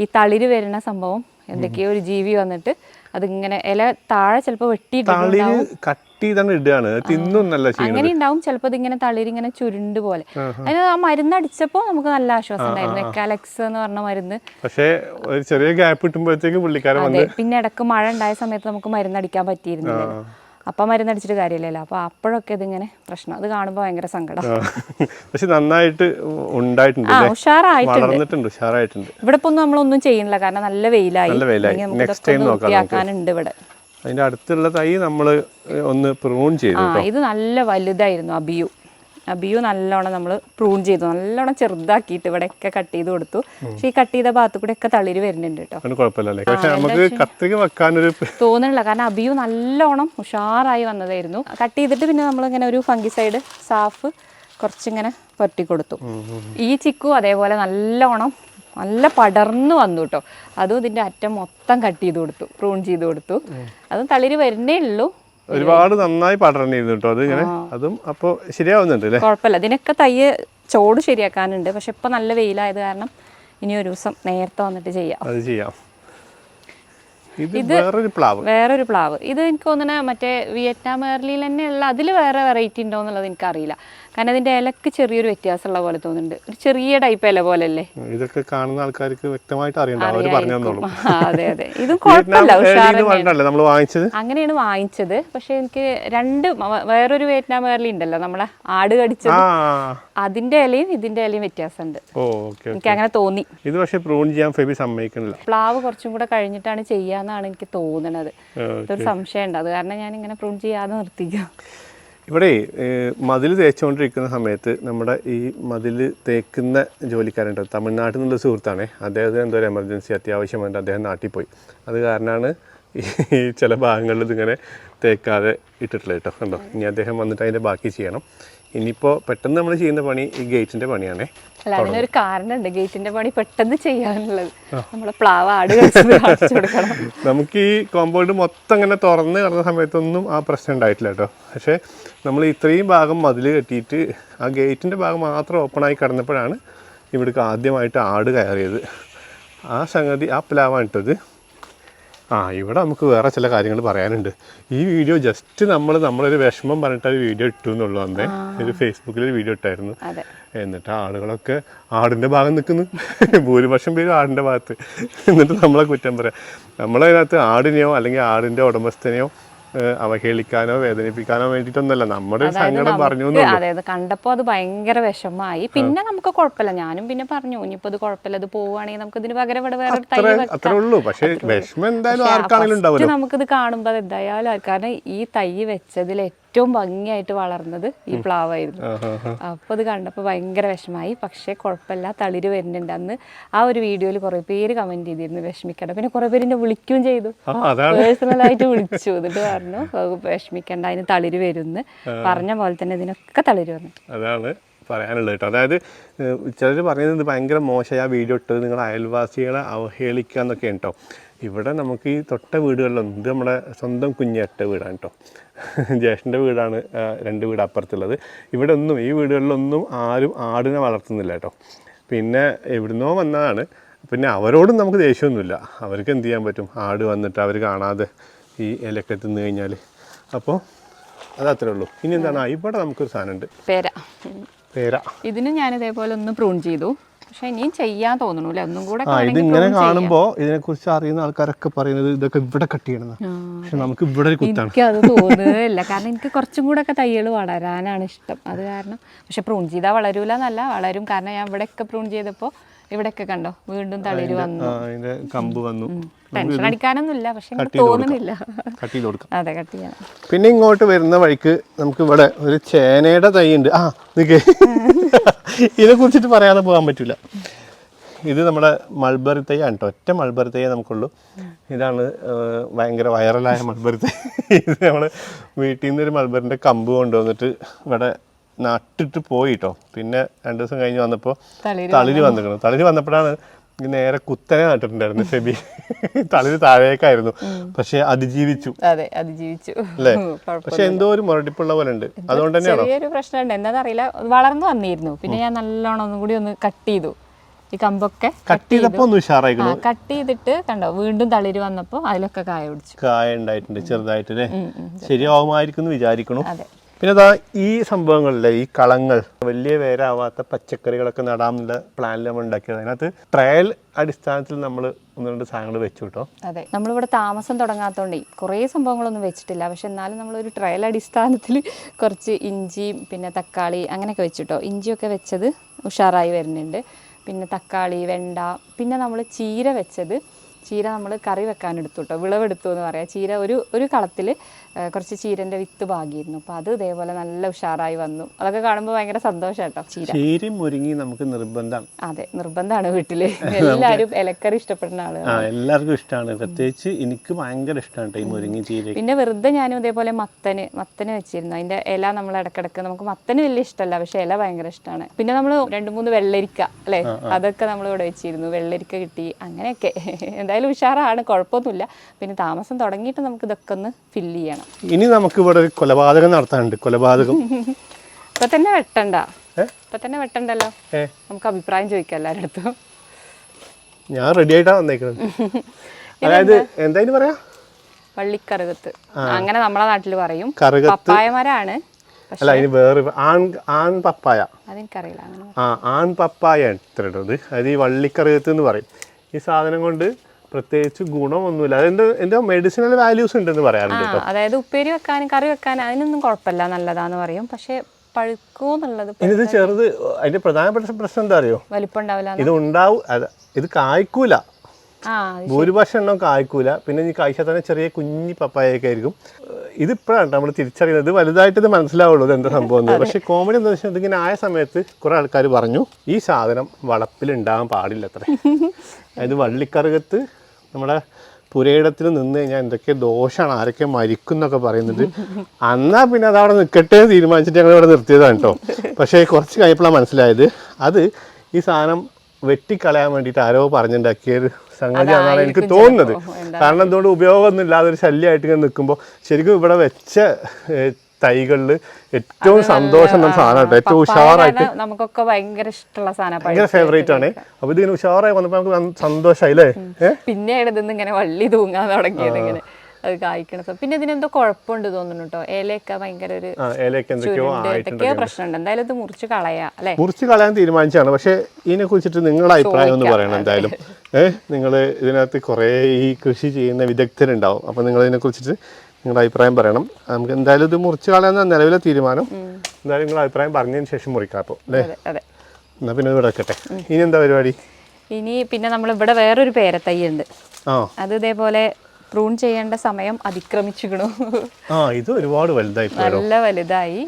ഈ തളിര് വരുന്ന സംഭവം എന്തൊക്കെയോ ഒരു ജീവി വന്നിട്ട് അതിങ്ങനെ ഇല താഴെ ചിലപ്പോൾ തളിര് കട്ട് ചെയ്താണ് ഇടുകയാണ് തിന്നൊന്നല്ല ചെയ്യുന്നത്. അങ്ങനെ ഉണ്ടാവും ചിലപ്പോൾ ഇതിങ്ങനെ തളിരി ഇങ്ങനെ ചുരുണ്ട് പോലെ. അതിന് ആ മരുന്ന് അടിച്ചപ്പോൾ നമുക്ക് നല്ല ആശ്വാസം ഉണ്ടായിരുന്നു. എക്കാലക്സ് എന്ന് പറഞ്ഞ മരുന്ന്. പക്ഷേ ഒരു ചെറിയ ഗ്യാപ്പ് കിട്ടുമ്പോഴത്തേക്ക് പുള്ളിക്കാരൻ പിന്നെ ഇടയ്ക്ക് മഴ ഉണ്ടായ സമയത്ത് നമുക്ക് മരുന്ന് അടിക്കാൻ പറ്റിയിരുന്നില്ല. അപ്പം മരുന്നടിച്ചിട്ട് കാര്യമില്ലല്ലോ അപ്പോൾ അപ്പോഴൊക്കെ ഇതിങ്ങനെ പ്രശ്നം. അത് കാണുമ്പോൾ ഭയങ്കര സങ്കടം. പക്ഷെ നന്നായിട്ട് ഉണ്ടായിട്ടുണ്ട് ആ അല്ലേ? ഉഷാറായിട്ടുണ്ട്. വളർന്നിട്ടുണ്ട് ഉഷാറായിട്ടുണ്ട്. ഇവിടെ ഇപ്പൊ ഒന്നും നമ്മളൊന്നും ചെയ്യണില്ല. കാരണം നല്ല വെയിലായി. വൃത്തിയാക്കാനുണ്ട് ഇവിടെ. അതിന്റെ അടുത്തുള്ള തൈ നമ്മൾ ഒന്ന് പ്രൂൺ ചെയ്തു ഇത് നല്ല വലുതായിരുന്നു അബിയു. അബിയു നല്ലോണം നമ്മൾ പ്രൂൺ ചെയ്തു. നല്ലോണം ചെറുതാക്കിയിട്ട് ഇവിടെയൊക്കെ കട്ട് ചെയ്ത് കൊടുത്തു. പക്ഷേ ഈ കട്ട് ചെയ്ത ഭാഗത്ത് കൂടെ ഒക്കെ തളിര് വരുന്നുണ്ട് കേട്ടോ. തോന്നണില്ല. കാരണം അബിയു നല്ലോണം ഉഷാറായി വന്നതായിരുന്നു. കട്ട് ചെയ്തിട്ട് പിന്നെ നമ്മൾ ഇങ്ങനെ ഒരു ഫംഗിസൈഡ് സാഫ് കുറച്ചിങ്ങനെ പുരട്ടി കൊടുത്തു. ഈ ചിക്കു അതേപോലെ നല്ലോണം നല്ല പടർന്നു വന്നു കേട്ടോ. അതും ഇതിന്റെ അറ്റം മൊത്തം കട്ട് ചെയ്ത് കൊടുത്തു. പ്രൂൺ ചെയ്ത് കൊടുത്തു. അതും തളിര് വരുന്നേ ഉള്ളൂ. ഒരുപാട് നന്നായി പടർന്നിരുന്നു കേട്ടോ അത് ഇങ്ങനെ. അതും അപ്പോൾ ശരിയാവുന്നുണ്ട് അല്ലേ കുഴപ്പമില്ല ഇതിനൊക്കെ തയ്യ് ചോട് ശരിയാക്കാനുണ്ട്. പക്ഷെ ഇപ്പം നല്ല വെയിലായത് കാരണം ഇനി ഒരു ദിവസം നേരത്തെ വന്നിട്ട് ചെയ്യാം. അത് ചെയ്യാം. ഇത് വേറൊരു പ്ലാവ്. വേറൊരു പ്ലാവ്. ഇത് എനിക്ക് തോന്നുന്ന മറ്റേ വിയറ്റ്നാം ഏർലിയിൽ തന്നെയുള്ള അതിൽ വേറെ വെറൈറ്റി ഉണ്ടോ എന്നുള്ളത് എനിക്കറിയില്ല. കാരണം അതിന്റെ ഇലക്ക് ചെറിയൊരു വ്യത്യാസമുള്ള പോലെ തോന്നുന്നുണ്ട്. ഒരു ചെറിയ ടൈപ്പ് ഇല പോലെ അല്ലേ ഇതൊക്കെ കാണുന്ന ആൾക്കാർക്ക് വ്യക്തമായിട്ട് അറിയണ്ട. അവർ പറഞ്ഞു തന്നോളൂ. അതെ അതെ. ഇതും കുഴപ്പമില്ല നമ്മൾ വാങ്ങിച്ചത്? അങ്ങനെയാണ് വാങ്ങിച്ചത്. പക്ഷെ എനിക്ക് രണ്ട് വേറൊരു വിയറ്റ്നാം ഏർലി ഉണ്ടല്ലോ നമ്മളെ ആട് കടിച്ചത്. അതിന്റെ ഇലയും ഇതിന്റെ ഇലയും വ്യത്യാസമുണ്ട്. എനിക്ക് അങ്ങനെ തോന്നി. ഇത് പക്ഷേ പ്രൂൺ ചെയ്യാൻ ഫെബി സമ്മതിക്കുന്നില്ല. പ്ലാവ് കുറച്ചും കൂടെ കഴിഞ്ഞിട്ടാണ് ചെയ്യാന്നാണ് എനിക്ക് തോന്നണത്. ഇതൊരു സംശയം സംശയമുണ്ട്. അത് കാരണം ഞാൻ ഇങ്ങനെ പ്രൂൺ ചെയ്യാതെ നിർത്തിക്കാം. ഇവിടെ മതിൽ തേച്ചുകൊണ്ടിരിക്കുന്ന സമയത്ത് നമ്മുടെ ഈ മതിൽ തേക്കുന്ന ജോലിക്കാരുണ്ട്. തമിഴ്നാട്ടിൽ നിന്നുള്ള സുഹൃത്താണ്. അദ്ദേഹത്തിന് എന്തോ ഒരു എമർജൻസി അത്യാവശ്യമായിട്ട് അദ്ദേഹം നാട്ടിൽ പോയി. അത് കാരണമാണ് ഈ ചില ഭാഗങ്ങളിൽ ഇതിങ്ങനെ തേക്കാതെ ഇട്ടിട്ടില്ല കേട്ടോ. കണ്ടോ? ഇനി അദ്ദേഹം വന്നിട്ട് അതിന്റെ ബാക്കി ചെയ്യണം. ഇനിയിപ്പോൾ പെട്ടെന്ന് നമ്മൾ ചെയ്യുന്ന പണി ഈ ഗേറ്റിന്റെ പണിയാണേ. അല്ല അതിനൊരു കാരണമുണ്ട്. ഗേറ്റിന്റെ പണി പെട്ടെന്ന് ചെയ്യാനുള്ളത്. നമ്മളെ പ്ലാവ് ആട് കൊടുക്കണം. നമുക്ക് ഈ കോമ്പൗണ്ട് മൊത്തം ഇങ്ങനെ തുറന്ന് കിടന്ന സമയത്തൊന്നും ആ പ്രശ്നം ഉണ്ടായിട്ടില്ല കേട്ടോ. പക്ഷേ നമ്മൾ ഇത്രയും ഭാഗം മതിൽ കെട്ടിയിട്ട് ആ ഗേറ്റിന്റെ ഭാഗം മാത്രം ഓപ്പൺ ആയി കിടന്നപ്പോഴാണ് ഇവിടേക്ക് ആദ്യമായിട്ട് ആട് കയറിയത്. ആ സംഗതി ആ പ്ലാവാണ് ഇട്ടത്. ആ ഇവിടെ നമുക്ക് വേറെ ചില കാര്യങ്ങൾ പറയാനുണ്ട്. ഈ വീഡിയോ ജസ്റ്റ് നമ്മൾ നമ്മളൊരു വിഷമം പറഞ്ഞിട്ട് ഒരു വീഡിയോ ഇട്ടു എന്നുള്ളൂ അന്നേ. ഒരു ഫേസ്ബുക്കിൽ ഒരു വീഡിയോ ഇട്ടായിരുന്നു. എന്നിട്ട് ആളുകളൊക്കെ ആടിന്റെ ഭാഗം നിൽക്കുന്നു *laughs* ഭൂരിപക്ഷം പേരും ആടിന്റെ ഭാഗത്ത്. എന്നിട്ട് നമ്മളെ കുറ്റം പറയാം. നമ്മളതിനകത്ത് ആടിനെയോ അല്ലെങ്കിൽ ആടിന്റെ ഉടമസ്ഥനെയോ അവഹേളിക്കാനോ വേദനിപ്പിക്കാനോ വേണ്ടിയിട്ടൊന്നല്ല നമ്മുടെ സങ്കടം പറഞ്ഞു അതായത് അതെ അത്. കണ്ടപ്പോൾ അത് ഭയങ്കര വിഷമമായി. പിന്നെ നമുക്ക് കുഴപ്പമില്ല. ഞാനും പിന്നെ പറഞ്ഞു ഇനിയിപ്പോ ഇത് കുഴപ്പമില്ല. അത് പോവുകയാണെങ്കിൽ നമുക്ക് ഇതിന് പകരം ഇവിടെ വേറെ തൈ അത്ര ഉള്ളൂ. പക്ഷേ വിഷമം എന്തായാലും ആർക്കാണെങ്കിലും നമുക്കിത് കാണുമ്പോൾ അത് എന്തായാലും കാരണം ഈ തൈ വെച്ചതിൽ ഏറ്റവും ഭംഗിയായിട്ട് വളർന്നത് ഈ പ്ലാവായിരുന്നു. അപ്പോൾ അത് കണ്ടപ്പോൾ ഭയങ്കര വിഷമായി. പക്ഷേ കുഴപ്പമില്ല തളിര് വരുന്നുണ്ട്. അന്ന് ആ ഒരു വീഡിയോയിൽ കുറേ പേര് കമന്റ് ചെയ്തിരുന്നു വിഷമിക്കണ്ട. പിന്നെ കുറേ പേര് എന്നെ വിളിക്കുകയും ചെയ്തു. പേഴ്സണലായിട്ട് വിളിച്ചു. എന്നിട്ട് പറഞ്ഞു "അത് വിഷമിക്കണ്ട അതിന് തളിര് വരുന്നു. പറഞ്ഞ പോലെ തന്നെ ഇതിനൊക്കെ തളിര് വന്നു. അതാണ് പറയാനുള്ളത് കേട്ടോ. അതായത് ചിലർ പറയുന്നത് ഭയങ്കര മോശമായ വീഡിയോ ഇട്ടത് നിങ്ങൾ അയൽവാസികളെ അവഹേളിക്കുക എന്നൊക്കെ കേട്ടോ. ഇവിടെ നമുക്ക് ഈ തൊട്ട വീടുകളിലൊന്നും ഇത് നമ്മുടെ സ്വന്തം കുഞ്ഞേട്ട വീടാണ് കേട്ടോ *laughs* ജ്യേഷ്ഠന്റെ വീടാണ് രണ്ട് വീട് അപ്പുറത്തുള്ളത്. ഇവിടെ ഒന്നും ഈ വീടുകളിലൊന്നും ആരും ആടിനെ വളർത്തുന്നില്ല കേട്ടോ പിന്നെ എവിടുന്നോ വന്നതാണ്. പിന്നെ അവരോടും നമുക്ക് ദേഷ്യമൊന്നുമില്ല. അവർക്ക് എന്ത് ചെയ്യാൻ പറ്റും? ആട് വന്നിട്ട് അവർ കാണാതെ ഈ ഇലക്കെ തിന്നു കഴിഞ്ഞാൽ അപ്പോൾ അത് അത്രേ ഉള്ളൂ. ഇനി എന്താണ്? ഇവിടെ നമുക്കൊരു സാധനമുണ്ട്. പേര. പേര. ഇതിന് ഞാൻ ഇതേപോലെ ഒന്ന് പ്രൂൺ ചെയ്തു. പക്ഷെ ഇനിയും ചെയ്യാൻ തോന്നുന്നു അല്ലേ? ഒന്നും കൂടെ ആ ഇത് ഇങ്ങനെ കാണുമ്പോൾ ഇതിനെക്കുറിച്ച് അറിയുന്ന ആൾക്കാരൊക്കെ പറയുന്നത് ഇതൊക്കെ ഇവിടെ കട്ട് ചെയ്യണം പക്ഷെ നമുക്ക് ഇവിടെ ഒരു കുത്താണ്. എനിക്ക് അത് തോന്നുന്നില്ല കാരണം എനിക്ക് കുറച്ചും കൂടെ ഒക്കെ തയ്യൽ വളരാനാണ് ഇഷ്ടം. അത് കാരണം പക്ഷെ പ്രൂൺ ചെയ്താൽ വളരൂല എന്നല്ല വളരും. കാരണം ഞാൻ ഇവിടെയൊക്കെ പ്രൂൺ ചെയ്തപ്പോൾ ഇവിടെയൊക്കെ കണ്ടോ? വീണ്ടും തളിര് വന്നു. അതിന്റെ കമ്പ് വന്നു. ടെൻഷൻ അടിക്കാനൊന്നുമില്ല പക്ഷെ തോന്നുന്നില്ല. അതെ കട്ട് ചെയ്യാം പിന്നെ ഇങ്ങോട്ട് വരുന്ന വഴിക്ക് നമുക്ക് ഇവിടെ ഒരു ചേനയുടെ തൈ ഉണ്ട്. ആ നിക്ക് *laughs* ഇതിനെ കുറിച്ചിട്ട് പറയാതെ പോകാൻ പറ്റില്ല ഇത് നമ്മുടെ മൾബറി തൈ ആണ് കേട്ടോ. ഒറ്റ മൾബറി തൈ നമുക്കുള്ളൂ. ഇതാണ് ഭയങ്കര വൈറലായ മൾബറി തൈ. *laughs* ഇത് നമ്മൾ വീട്ടിൽ നിന്ന് ഒരു മൾബറിന്റെ കമ്പ് കൊണ്ടുവന്നിട്ട് ഇവിടെ നട്ടിട്ട് പോയിട്ടോ. പിന്നെ രണ്ട് ദിവസം കഴിഞ്ഞ് വന്നപ്പോൾ തളിര് തളിര് തളിര് വന്നപ്പോഴാണ് നേരെ കുത്തനെ നട്ടിട്ടുണ്ടായിരുന്നു ഫെബി *laughs* തളിര് താഴേക്കായിരുന്നു. പക്ഷെ അതിജീവിച്ചു. അതെ അതിജീവിച്ചു. അല്ലേ? പക്ഷെ എന്തോ ഒരു മുരടിപ്പുള്ള പോലെ ഉണ്ട്. അതുകൊണ്ട് തന്നെയാണോ? ചെറിയൊരു പ്രശ്നമുണ്ട്. എന്താണെന്നറിയില്ല വളർന്നു വന്നിരുന്നു. പിന്നെ ഞാൻ നല്ലോണം ഒന്നും കൂടി ഒന്ന് കട്ട് ചെയ്തു. ഈ കമ്പൊക്കെ കട്ട് ചെയ്തപ്പോ ഒന്ന് ഉഷാറായിക്കണം? കട്ട് ചെയ്തിട്ട് കണ്ടോ വീണ്ടും തളിര് വന്നപ്പോ അതിലൊക്കെ കായ പിടിച്ചു. കായ ഉണ്ടായിട്ടുണ്ട് ചെറുതായിട്ട് ശരിയാവുമായിരിക്കും വിചാരിക്കണു. അതെ. പിന്നെ അതാ ഈ സംഭവങ്ങളിലെ ഈ കളങ്ങൾ വലിയ പേരാവാത്ത പച്ചക്കറികളൊക്കെ നടാമെന്നുള്ള പ്ലാനിൽ നമ്മൾ ഉണ്ടാക്കിയത്. അതിനകത്ത് ട്രയൽ അടിസ്ഥാനത്തിൽ നമ്മൾ ഒന്ന് രണ്ട് സാധനങ്ങൾ വെച്ചു കേട്ടോ അതെ നമ്മളിവിടെ താമസം തുടങ്ങാത്തതുകൊണ്ട് കുറേ സംഭവങ്ങളൊന്നും വെച്ചിട്ടില്ല. പക്ഷെ എന്നാലും നമ്മളൊരു ട്രയൽ അടിസ്ഥാനത്തിൽ കുറച്ച് ഇഞ്ചിയും പിന്നെ തക്കാളി അങ്ങനെയൊക്കെ വെച്ചിട്ടോ. ഇഞ്ചിയൊക്കെ വെച്ചത് ഉഷാറായി വരുന്നുണ്ട്. പിന്നെ തക്കാളി വെണ്ട പിന്നെ നമ്മൾ ചീര വെച്ചത് ചീര നമ്മൾ കറി വെക്കാൻ എടുത്തു കേട്ടോ വിളവെടുത്തു എന്ന് പറയാം. ചീര ഒരു ഒരു കളത്തിൽ കുറച്ച് ചീരന്റെ വിത്ത് ഭാഗിയിരുന്നു അപ്പോൾ അത് ഇതേപോലെ നല്ല ഉഷാറായി വന്നു. അതൊക്കെ കാണുമ്പോൾ ഭയങ്കര സന്തോഷം കേട്ടോ ചീര. ചീരയും മുരിങ്ങി നമുക്ക് നിർബന്ധം. അതെ നിർബന്ധമാണ് വീട്ടിൽ എല്ലാവരും ഇലക്കറി ഇഷ്ടപ്പെടുന്ന ആളുകൾ ആ എല്ലാവർക്കും ഇഷ്ടമാണ് പ്രത്യേകിച്ച് എനിക്ക് ഭയങ്കര ഇഷ്ടമാണ് ഈ മുരിങ്ങി ചീര പിന്നെ വെറുതെ ഞാനും ഇതേപോലെ മത്തന് മത്തന് വെച്ചിരുന്നു. അതിന്റെ ഇല നമ്മൾ ഇടക്കിടക്ക് നമുക്ക് മത്തന് വലിയ ഇഷ്ടമല്ല പക്ഷെ ഇല ഭയങ്കര ഇഷ്ടമാണ് പിന്നെ നമ്മൾ രണ്ട് മൂന്ന് വെള്ളരിക്ക അല്ലേ? അതൊക്കെ നമ്മൾ ഇവിടെ വെച്ചിരുന്നു. വെള്ളരിക്ക കിട്ടി അങ്ങനെയൊക്കെ. എന്തായാലും ഉഷാറാണ് കുഴപ്പമൊന്നുമില്ല. പിന്നെ താമസം തുടങ്ങിയിട്ട് നമുക്ക് ഇതൊക്കെ ഒന്ന് ഫില്ല് ചെയ്യണം. ഇനി നമുക്ക് ഇവിടെ ഒരു കൊലപാതകം നടത്താനുണ്ട്. കൊലപാതകം. ഇപ്പൊ തന്നെ വെട്ടണ്ട? ഇപ്പൊ തന്നെ വെട്ടണ്ടല്ലോ? നമുക്ക് അഭിപ്രായം ചോദിക്കാം എല്ലാവരുടെ അടുത്തും. ഞാൻ റെഡി ആയിട്ടാണ് വന്നേക്കുന്നത് *laughs* അതായത് എന്തായാലും പറയാ? വള്ളിക്കറുകത്ത് അങ്ങനെ നമ്മളെ നാട്ടിൽ പറയും. പപ്പായമാരാണ്. പപ്പായ അല്ല ഇനി വേറെ ആൺ ആൺ പപ്പായ. അതെനിക്കറിയില്ല ആ ആൺ പപ്പായ എത്ര ഇടുന്നത് അത് ഈ വള്ളിക്കറുകത്ത് എന്ന് പറയും. ഈ സാധനം കൊണ്ട് പ്രത്യേകിച്ച് ഗുണമൊന്നുമില്ല. അതെന്ത് എന്റെ മെഡിസിനൽ വാല്യൂസ് ഉണ്ടെന്ന് പറയാറുണ്ട് അതായത് ഉപ്പേരി വെക്കാനും കറി വെക്കാനും അതിനൊന്നും കുഴപ്പമില്ല നല്ലതാന്ന് പറയും. പക്ഷേ പഴുക്കൂന്നുള്ളത് ഇത് ചെറുത് അതിന്റെ പ്രധാനപ്പെട്ട പ്രശ്നം എന്താ അറിയോ? വലിപ്പം ഉണ്ടാവില്ല ഇത് ഉണ്ടാവും ഇത് കായ്ക്കൂല. ഭൂരിഭാഷം എണ്ണം കായ്ക്കൂല. പിന്നെ ഈ കായ്ച്ചാൽ തന്നെ ചെറിയ കുഞ്ഞി പപ്പായൊക്കെ ആയിരിക്കും. ഇതിപ്പോഴാണ് നമ്മൾ തിരിച്ചറിയുന്നത്. വലുതായിട്ട് ഇത് മനസ്സിലാവുള്ളൂ ഇത് എന്താ സംഭവം എന്ന്. പക്ഷേ കോമഡി എന്താ വെച്ചാൽ ഇതിങ്ങനെ ആയ സമയത്ത് കുറേ ആൾക്കാർ പറഞ്ഞു ഈ സാധനം വളപ്പിൽ ഉണ്ടാകാൻ പാടില്ല അത്ര *laughs* അതായത് വള്ളിക്കറുകത്ത് നമ്മുടെ പുരയിടത്തിൽ നിന്ന് കഴിഞ്ഞാൽ എന്തൊക്കെ ദോഷമാണ് ആരൊക്കെ മരിക്കും എന്നൊക്കെ പറയുന്നുണ്ട് അന്നാ പിന്നെ അതവിടെ നിൽക്കട്ടെ എന്ന് തീരുമാനിച്ചിട്ട് ഞങ്ങൾ ഇവിടെ നിർത്തിയതാണ് കേട്ടോ പക്ഷേ കുറച്ച് കഴിഞ്ഞപ്പോഴാണ് മനസ്സിലായത്. അത് ഈ സാധനം വെട്ടിക്കളയാൻ വേണ്ടിയിട്ട് ആരോ പറഞ്ഞുണ്ടാക്കിയ ഒരു സംഗതിയാണെന്നാണ് എനിക്ക് തോന്നുന്നത്. കാരണം എന്തുകൊണ്ട് ഉപയോഗമൊന്നും ഇല്ലാതെ ഒരു ശല്യമായിട്ട് ഇങ്ങനെ നിൽക്കുമ്പോൾ ശരിക്കും ഇവിടെ വെച്ച തൈകളിൽ ഏറ്റവും സന്തോഷം എന്ന സാധനം കേട്ടോ. ഏറ്റവും ഉഷാറായിട്ട് നമുക്കൊക്കെ ഭയങ്കര ഇഷ്ടമുള്ള സാധനം ഭയങ്കര ഫേവറേറ്റ് ആണ്. അപ്പൊ ഇതിങ്ങനെ ഉഷാറായി വന്നപ്പോ നമുക്ക് സന്തോഷമായി അല്ലേ? പിന്നെയാണ് ഇതിന്ന് ഇങ്ങനെ വള്ളി തൂങ്ങാൻ തുടങ്ങിയത് ഇങ്ങനെ. അത് കായ്ക്കണ പിന്നെ ഇതിനെന്തോ കുഴപ്പമുണ്ട് തോന്നുന്നു കേട്ടോ. ഇലയൊക്കെ ഭയങ്കര ഒരു എന്തൊക്കെയോ പ്രശ്നമുണ്ട്. എന്തായാലും ഇത് മുറിച്ച് കളയാ അല്ലെ? മുറിച്ച് കളയാൻ തീരുമാനിച്ചാണ്. പക്ഷെ ഇതിനെ കുറിച്ചിട്ട് നിങ്ങളുടെ അഭിപ്രായം ഒന്ന് പറയണം എന്തായാലും. ഏഹ് നിങ്ങൾ ഇതിനകത്ത് കുറേ ഈ കൃഷി ചെയ്യുന്ന വിദഗ്ധരുണ്ടാവും. അപ്പോൾ നിങ്ങൾ ഇതിനെ കുറിച്ചിട്ട് നിങ്ങളുടെ അഭിപ്രായം പറയണം. നമുക്ക് എന്തായാലും ഇത് മുറിച്ച് കളയാന്ന നിലവിലെ തീരുമാനം. എന്തായാലും നിങ്ങളുടെ അഭിപ്രായം പറഞ്ഞതിന് ശേഷം മുറിക്കാം അപ്പോൾ അല്ലേ? എന്നാ പിന്നെ ഇവിടെ വെക്കട്ടെ. ഇനി എന്താ പരിപാടി? ഇനി പിന്നെ നമ്മൾ ഇവിടെ വേറൊരു പേരത്തൈ ഉണ്ട്. ആ. അത് ഇതേപോലെ പ്രൂൺ ചെയ്യേണ്ട സമയം അതിക്രമിച്ചിക്കണു ആ ഇത് ഒരുപാട് വലുതായി നല്ല വലുതായി.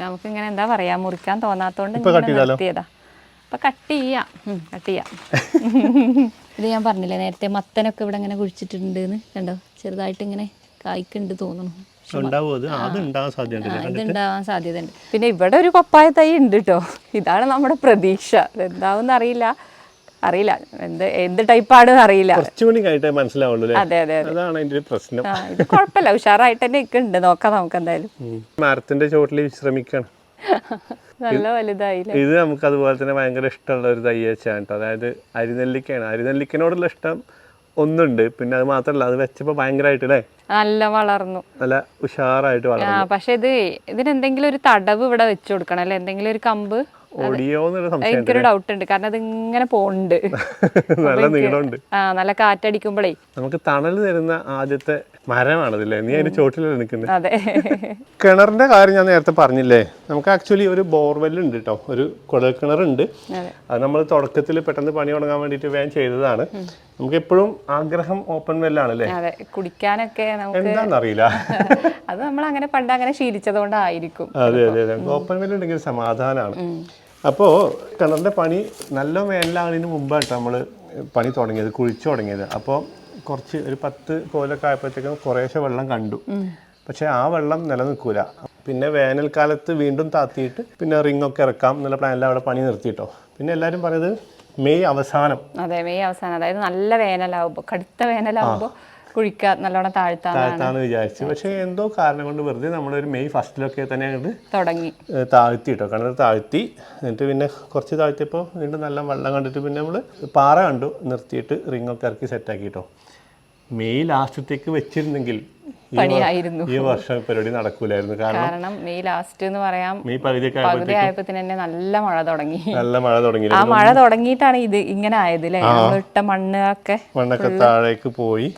നമുക്ക് ഇങ്ങനെ എന്താ പറയാ മുറിക്കാൻ തോന്നാത്തോണ്ട്? നിർത്തിയതാ. അപ്പൊ കട്ട് ചെയ്യാം. കട്ട് ചെയ്യാം. *laughs* ഇത് ഞാൻ പറഞ്ഞില്ലേ നേരത്തെ മത്തനൊക്കെ ഇവിടെ ഇങ്ങനെ കുഴിച്ചിട്ടുണ്ട് കണ്ടോ? ചെറുതായിട്ട് ഇങ്ങനെ കായ്ക്കുണ്ട് തോന്നുന്നു. അതുണ്ടാവാൻ സാധ്യതയുണ്ട്. പിന്നെ ഇവിടെ ഒരു പപ്പായ തൈ ഉണ്ട് കേട്ടോ ഇതാണ് നമ്മുടെ പ്രതീക്ഷ. എന്താവും അറിയില്ല. അറിയില്ല. എന്ത് എന്ത് ടൈപ്പാണെന്ന് അറിയില്ല. മനസ്സിലാവുള്ളൂ അതെ അതെ അതെ. അതാണ് പ്രശ്നം. ഇത് കുഴപ്പമില്ല. ഉഷാറായിട്ട് തന്നെ ഉണ്ട് നോക്കാം നമുക്ക് എന്തായാലും. മരത്തിന്റെ ചോട്ടിൽ വിശ്രമിക്കണം. *laughs* നല്ല വലുതായില്ല? ഇത് നമുക്ക് അതുപോലെ തന്നെ ഭയങ്കര ഇഷ്ടമുള്ള ഒരു തൈ വെച്ചാണ് കേട്ടോ അതായത് അരിനെല്ലിക്കയാണ്. അരിനെല്ലിക്കനോടുള്ള ഇഷ്ടം ഒന്നുണ്ട്. പിന്നെ അത് മാത്രല്ല അത് വെച്ചപ്പോ ഭയങ്കരമായിട്ട് അല്ലേ നല്ല വളർന്നു. നല്ല ഉഷാറായിട്ട് വളർന്നു. പക്ഷെ ഇത് ഇതിനെന്തെങ്കിലും ഒരു തടവ് ഇവിടെ വെച്ചു കൊടുക്കണം അല്ലെ? എന്തെങ്കിലും ഒരു കമ്പ്? എനിക്കൊരു ഡൗട്ട് ഉണ്ട്. കാരണം അത് ഇങ്ങനെ പോണ്ട്. *laughs* നല്ല നീളമുണ്ട്. ആ നല്ല കാറ്റടിക്കുമ്പോഴേ നമുക്ക് തണൽ തരുന്ന ആദ്യത്തെ മരമാണതല്ലേ? നീ അതിന്റെ ചോട്ടിലല്ലേ നിൽക്കുന്നത് അതെ. *laughs* കിണറിന്റെ കാര്യം ഞാൻ നേരത്തെ പറഞ്ഞില്ലേ? നമുക്ക് ആക്ച്വലി ഒരു ബോർവെൽ ഉണ്ട് കേട്ടോ ഒരു കുഴൽ കിണറുണ്ട് അതെ. അത് നമ്മൾ തുടക്കത്തിൽ പെട്ടെന്ന് പണി തുടങ്ങാൻ വേണ്ടിട്ട് വേഗം ചെയ്തതാണ്. നമുക്ക് എപ്പോഴും ആഗ്രഹം ഓപ്പൺ വെല്ലാണ് വെല്ലാണല്ലേ അതെ കുടിക്കാനൊക്കെ നമുക്ക് എന്താണെന്നറിയില്ല *laughs* അത് നമ്മൾ അങ്ങനെ പണ്ട് അങ്ങനെ ശീലിച്ചതുകൊണ്ടായിരിക്കും. അതെ അതെ അതെ. ഓപ്പൺ വെല്ല് ഉണ്ടെങ്കിൽ സമാധാനമാണ് അപ്പോൾ കിണറിന്റെ പണി നല്ല വേനലാണിന് മുമ്പായിട്ട് നമ്മൾ പണി തുടങ്ങിയത് കുഴിച്ചു തുടങ്ങിയത്. അപ്പോൾ കുറച്ച് ഒരു പത്ത് കോലൊക്കെ ആയപ്പോഴത്തേക്കും കുറേശ്ശെ വെള്ളം കണ്ടു. പക്ഷേ ആ വെള്ളം നിലനിൽക്കൂല. പിന്നെ വേനൽക്കാലത്ത് വീണ്ടും താത്തിയിട്ട് പിന്നെ റിംഗ് ഒക്കെ ഇറക്കാം എന്നുള്ള പ്ലാനിൽ അവിടെ പണി നിർത്തിയിട്ടോ. പിന്നെ എല്ലാവരും പറയുന്നത് മെയ് അവസാനം. അതെ മെയ് അവസാനം. അതായത് നല്ല വേനലാവുമ്പോൾ കടുത്ത വേനലാവുമ്പോൾ കുഴിക്കാ നല്ലോണം താഴ്ത്താന്ന് വിചാരിച്ചു. പക്ഷേ എന്തോ കാരണം കൊണ്ട് വെറുതെ നമ്മളൊരു മെയ് ഫസ്റ്റിലൊക്കെ തന്നെ അങ്ങോട്ട് തുടങ്ങി. താഴ്ത്തി കേട്ടോ കിണർ താഴ്ത്തി. എന്നിട്ട് പിന്നെ കുറച്ച് താഴ്ത്തിയപ്പോൾ വീണ്ടും നല്ല വെള്ളം കണ്ടിട്ട് പിന്നെ നമ്മൾ പാറ കണ്ടു നിർത്തിയിട്ട് റിങ്ങൊക്കെ ഇറക്കി സെറ്റാക്കി കേട്ടോ മെയ് ലാസ്റ്റത്തേക്ക് വെച്ചിരുന്നെങ്കിൽ പണിയായിരുന്നു. ഈ വർഷം പരിപാടി നടക്കൂലായിരുന്നു. കാരണം മെയ് ലാസ്റ്റ് എന്ന് പറയാം മെയ് പകുതി ആയപ്പോ തന്നെ നല്ല മഴ തുടങ്ങി. നല്ല മഴ ആ മഴ തുടങ്ങിയിട്ടാണ് ഇത് ഇങ്ങനെ ആയത് അല്ലേ ഇട്ട മണ്ണ് ഒക്കെ മണ്ണൊക്കെ താഴേക്ക് പോയി.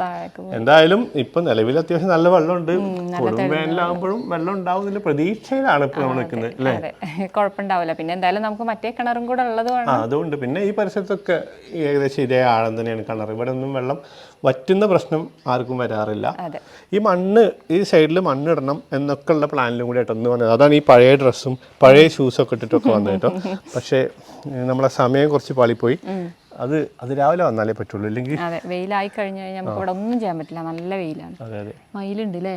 എന്തായാലും ഇപ്പൊ നിലവിൽ അത്യാവശ്യം നല്ല വെള്ളമുണ്ട്. കൊടും വേനലാകുമ്പോഴും വെള്ളം ഉണ്ടാവുന്നതിന്റെ പ്രതീക്ഷയിലാണ് ഇപ്പൊ നമ്മൾ നിൽക്കുന്നത് അല്ലേ? *laughs* കുഴപ്പമുണ്ടാവില്ല. പിന്നെ എന്തായാലും നമുക്ക് മറ്റേ കിണറും കൂടെ ഉള്ളത് അതുകൊണ്ട് പിന്നെ ഈ പരിസരത്തൊക്കെ ഏകദേശം ഇതേ ആഴം തന്നെയാണ് കിണർ. ഇവിടെ ഒന്നും വെള്ളം വറ്റുന്ന പ്രശ്നം ആർക്കും വരാറില്ല. ഈ മണ്ണ് ഈ സൈഡിൽ മണ്ണിടണം എന്നൊക്കെ ഉള്ള പ്ലാനിലും കൂടി ആയിട്ട് ഒന്ന് വന്നത്. അതാണ് ഈ പഴയ ഡ്രസ്സും പഴയ ഷൂസൊക്കെ ഇട്ടിട്ടൊക്കെ വന്നത് കേട്ടോ. *laughs* പക്ഷേ നമ്മളെ സമയം കുറച്ച് പാളിപ്പോയി. അത് അത് രാവിലെ വന്നാലേ പറ്റുള്ളൂ. ഇല്ലെങ്കിൽ വെയിലായി കഴിഞ്ഞു കഴിഞ്ഞാൽ നമുക്ക് ഇവിടെ ഒന്നും ചെയ്യാൻ പറ്റില്ല. നല്ല വെയിലാണ്. അതെ അതെ. മയിലുണ്ട് അല്ലേ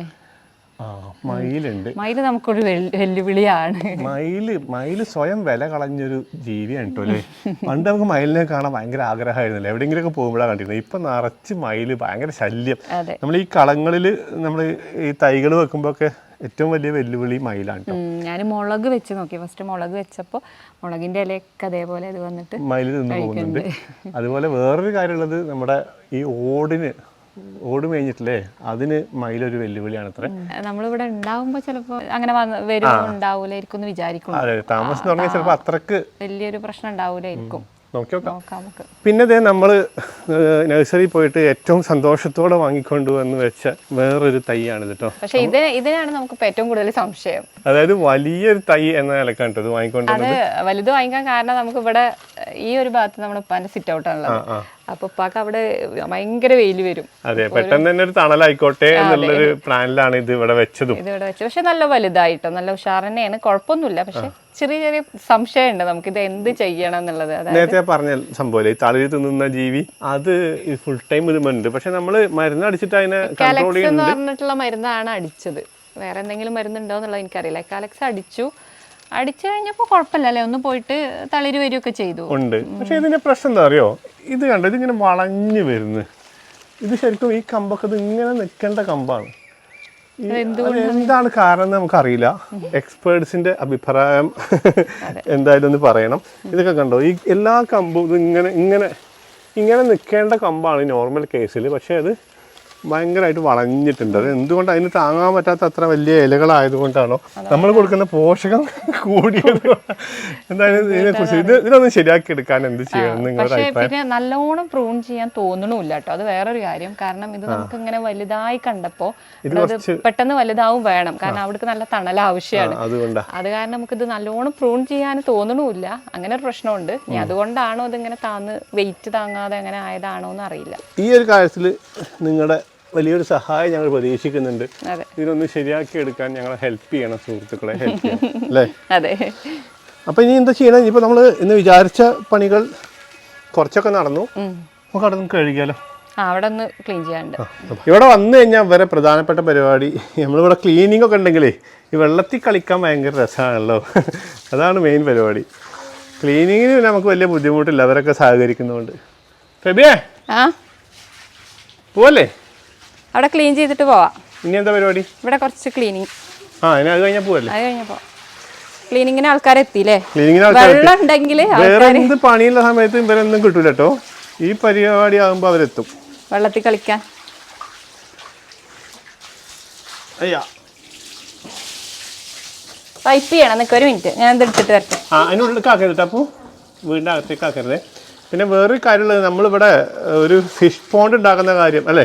മയിലുണ്ട്. മയിൽ നമുക്കൊരു വെല്ലുവിളിയാണ്. മയിൽ മയിൽ സ്വയം വില കളഞ്ഞൊരു ജീവിയാണ് കേട്ടോ അല്ലേ? പണ്ട് നമുക്ക് മയിലിനെ കാണാൻ ഭയങ്കര ആഗ്രഹമായിരുന്നില്ല. എവിടെയെങ്കിലുമൊക്കെ പോകുമ്പോഴാണ് കണ്ടിരുന്നത്. ഇപ്പൊ നിറച്ച് മയിൽ ഭയങ്കര ശല്യം. നമ്മൾ ഈ കളങ്ങളിൽ നമ്മൾ ഈ തൈകൾ വെക്കുമ്പോഴൊക്കെ ഏറ്റവും വലിയ വെല്ലുവിളി മയിലാണ് ഞാൻ മുളക് വെച്ച് നോക്കി. ഫസ്റ്റ് മുളക് വെച്ചപ്പോൾ മുളകിന്റെ ഇലയൊക്കെ അതേപോലെ ഇത് വന്നിട്ട് മയിൽ നിന്ന് പോകുന്നുണ്ട്. അതുപോലെ വേറൊരു കാര്യമുള്ളത് നമ്മുടെ ഈ ഓടിന് ഓട് മേഞ്ഞിട്ടില്ലേ അതിന് മയിലൊരു വെല്ലുവിളിയാണ് അത്ര. നമ്മളിവിടെ ഉണ്ടാവുമ്പോൾ ചിലപ്പോ അങ്ങനെ വരുമ്പോ വരുമോ ഉണ്ടാവൂലായിരിക്കും എന്ന് അതെ താമസം പറഞ്ഞാൽ ചിലപ്പോൾ അത്രയ്ക്ക് വലിയൊരു പ്രശ്നം ഉണ്ടാവൂലായിരിക്കും. നോക്കി നോക്കാം പിന്നെ ഇതേ നമ്മൾ നഴ്സറി പോയിട്ട് ഏറ്റവും സന്തോഷത്തോടെ വാങ്ങിക്കൊണ്ടു വന്ന് വെച്ച വേറൊരു തൈയാണ് കേട്ടോ പക്ഷെ ഇത് ഇതിനാണ് നമുക്ക് ഏറ്റവും കൂടുതൽ സംശയം. അതായത് വലിയൊരു തൈ എന്ന നിലക്കാണ് ഇത് വാങ്ങിക്കൊണ്ട് അത് വലുത് വാങ്ങിക്കാൻ കാരണം നമുക്ക് ഇവിടെ ഈ ഒരു ഭാഗത്ത് നമ്മുടെ ഉപ്പാന്റെ സിറ്റ് ഔട്ടാണുള്ളത് ആണല്ലോ അപ്പൊ ഉപ്പാക്ക് അവിടെ ഭയങ്കര വെയിൽ വരും. അതെ പെട്ടെന്ന് തന്നെ ഒരു തണലായിക്കോട്ടെ എന്നുള്ളൊരു പ്ലാനിലാണ് ഇത് ഇവിടെ വെച്ചതും. ഇത് ഇവിടെ വെച്ചത്. പക്ഷെ നല്ല വലുതായിട്ടോ നല്ല ഉഷാർ തന്നെയാണ് കുഴപ്പമൊന്നുമില്ല പക്ഷെ ചെറിയ ചെറിയ സംശയമുണ്ട് നമുക്ക് ഇത് എന്ത് ചെയ്യണം എന്നുള്ളത്. നേരത്തെ പറഞ്ഞ സംഭവം ഈ തളിര് തിന്നുന്ന ജീവി അത് ഫുൾ ടൈം ഇതുമുണ്ട് പക്ഷെ നമ്മൾ മരുന്ന് അടിച്ചിട്ട് അതിനെ കൺട്രോൾ എന്ന് പറഞ്ഞിട്ടുള്ള മരുന്നാണ് അടിച്ചത്. വേറെ എന്തെങ്കിലും മരുന്നുണ്ടോ എന്നുള്ളത് എനിക്കറിയില്ല. കാലക്സ് അടിച്ചു. അടിച്ചു കഴിഞ്ഞപ്പോ കുഴപ്പമില്ല അല്ലേ? ഒന്ന് പോയിട്ട് തളിര് വരികയൊക്കെ ചെയ്തു. ഉണ്ട്. പക്ഷെ ഇതിന്റെ പ്രശ്നം എന്താ അറിയോ? ഇത് കണ്ടോ? ഇതിങ്ങനെ വളഞ്ഞു വരുന്നു. ഇത് ശരിക്കും ഈ കമ്പൊക്കെ ഇത് ഇങ്ങനെ നിൽക്കേണ്ട കമ്പാണ്. എന്താണ് കാരണം നമുക്ക് നമുക്കറിയില്ല. എക്സ്പേർട്സിന്റെ അഭിപ്രായം എന്തായാലും ഒന്ന് പറയണം. ഇതൊക്കെ കണ്ടോ? ഈ എല്ലാ കമ്പും ഇങ്ങനെ ഇങ്ങനെ ഇങ്ങനെ നിൽക്കേണ്ട കമ്പാണ് നോർമൽ കേസിൽ പക്ഷേ അത് ഭയങ്കരമായിട്ട് വളഞ്ഞിട്ടുണ്ട്. അത് എന്തുകൊണ്ട് അതിന് താങ്ങാൻ പറ്റാത്ത അത്ര വലിയ ഇലകളായതുകൊണ്ടാണോ? നമ്മൾ കൊടുക്കുന്ന പോഷകം കൂടിയത് എന്തായാലും ഇതിനെക്കുറിച്ച് ഇത് ഇതൊന്നും ശരിയാക്കി എടുക്കാൻ എന്ത് ചെയ്യണം നിങ്ങളുടെ അഭിപ്രായം? നല്ലോണം പ്രൂൺ ചെയ്യാൻ തോന്നണില്ല കേട്ടോ. അത് വേറൊരു കാര്യം. കാരണം ഇത് നമുക്ക് ഇങ്ങനെ വലുതായി കണ്ടപ്പോ ഇത് അത് പെട്ടെന്ന് വലുതാവും വേണം. കാരണം അവിടേക്ക് നല്ല തണൽ ആവശ്യമാണ് അത് കാരണം ഇത് നല്ലോണം പ്രൂൺ ചെയ്യാൻ തോന്നണമില്ല. അങ്ങനെ ഒരു പ്രശ്നമുണ്ട്. ഇനി അതുകൊണ്ടാണോ ഇതിങ്ങനെ താന്ന് വെയിറ്റ് താങ്ങാതെ അങ്ങനെ ആയതാണോ എന്ന് അറിയില്ല. ഈ ഒരു കാര്യത്തിൽ നിങ്ങളുടെ വലിയൊരു സഹായം ഞങ്ങൾ പ്രതീക്ഷിക്കുന്നുണ്ട്. ഇതൊന്ന് ഇതിനൊന്ന് ശരിയാക്കി എടുക്കാൻ ഞങ്ങളെ ഹെൽപ്പ് ചെയ്യണം സുഹൃത്തുക്കളെ ഹെൽപ്പ് ചെയ്യണം അല്ലേ? അതെ. അപ്പോൾ ഇനി എന്താ ചെയ്യണം? ഇനിയിപ്പോൾ നമ്മൾ ഇന്ന് വിചാരിച്ച പണികൾ കുറച്ചൊക്കെ നടന്നു. നമുക്ക് അവിടെ നിന്ന് കഴുകിയാലോ? അവിടെ ഒന്ന് ക്ലീൻ ചെയ്യാനുണ്ട്. ഇവിടെ വന്നു കഴിഞ്ഞാൽ വരെ പ്രധാനപ്പെട്ട പരിപാടി നമ്മളിവിടെ ക്ലീനിങ് ഒക്കെ ഉണ്ടെങ്കിലേ ഈ വെള്ളത്തിൽ കളിക്കാൻ ഭയങ്കര രസമാണല്ലോ അതാണ് മെയിൻ പരിപാടി. ക്ലീനിങ്ങിന് പിന്നെ നമുക്ക് വലിയ ബുദ്ധിമുട്ടില്ല അവരൊക്കെ സഹകരിക്കുന്നതുകൊണ്ട് ഫെബിയേ? പോവല്ലേ? അവിടെ ക്ലീൻ ചെയ്തിട്ട് പോവാം. ഇനി എന്താ പരിപാടി? ഇവിടെ കുറച്ച് ക്ലീനിങ് ആ ഇനി അത് കഴിഞ്ഞാൽ പോവല്ലേ? അത് കഴിഞ്ഞപ്പോ. ക്ലീനിങ്ങിന് ആൾക്കാരെത്തിയില്ലേ ക്ലീനിങ്ങിന് വെള്ളം ഉണ്ടെങ്കിൽ വേറെ എന്ത് പണിയുള്ള സമയത്ത് ഇവരൊന്നും കിട്ടൂല കേട്ടോ ഈ പരിപാടി ആകുമ്പോൾ അവരെത്തും. വെള്ളത്തിൽ കളിക്കാൻ. അയ്യാ. പൈപ്പ് ചെയ്യണം നിക്കൊരു ഒരു മിനിറ്റ് ഞാൻ ഇത് എടുത്തിട്ട് വരട്ടെ. ആ അതിനുള്ളിൽ കാക്കരുത് അപ്പൂ വീടിന്റെ അകത്തേക്ക് ആക്കരുതേ പിന്നെ വേറൊരു കാര്യമുള്ളത് നമ്മളിവിടെ ഒരു ഫിഷ് പോണ്ട് ഉണ്ടാക്കുന്ന കാര്യം അല്ലേ?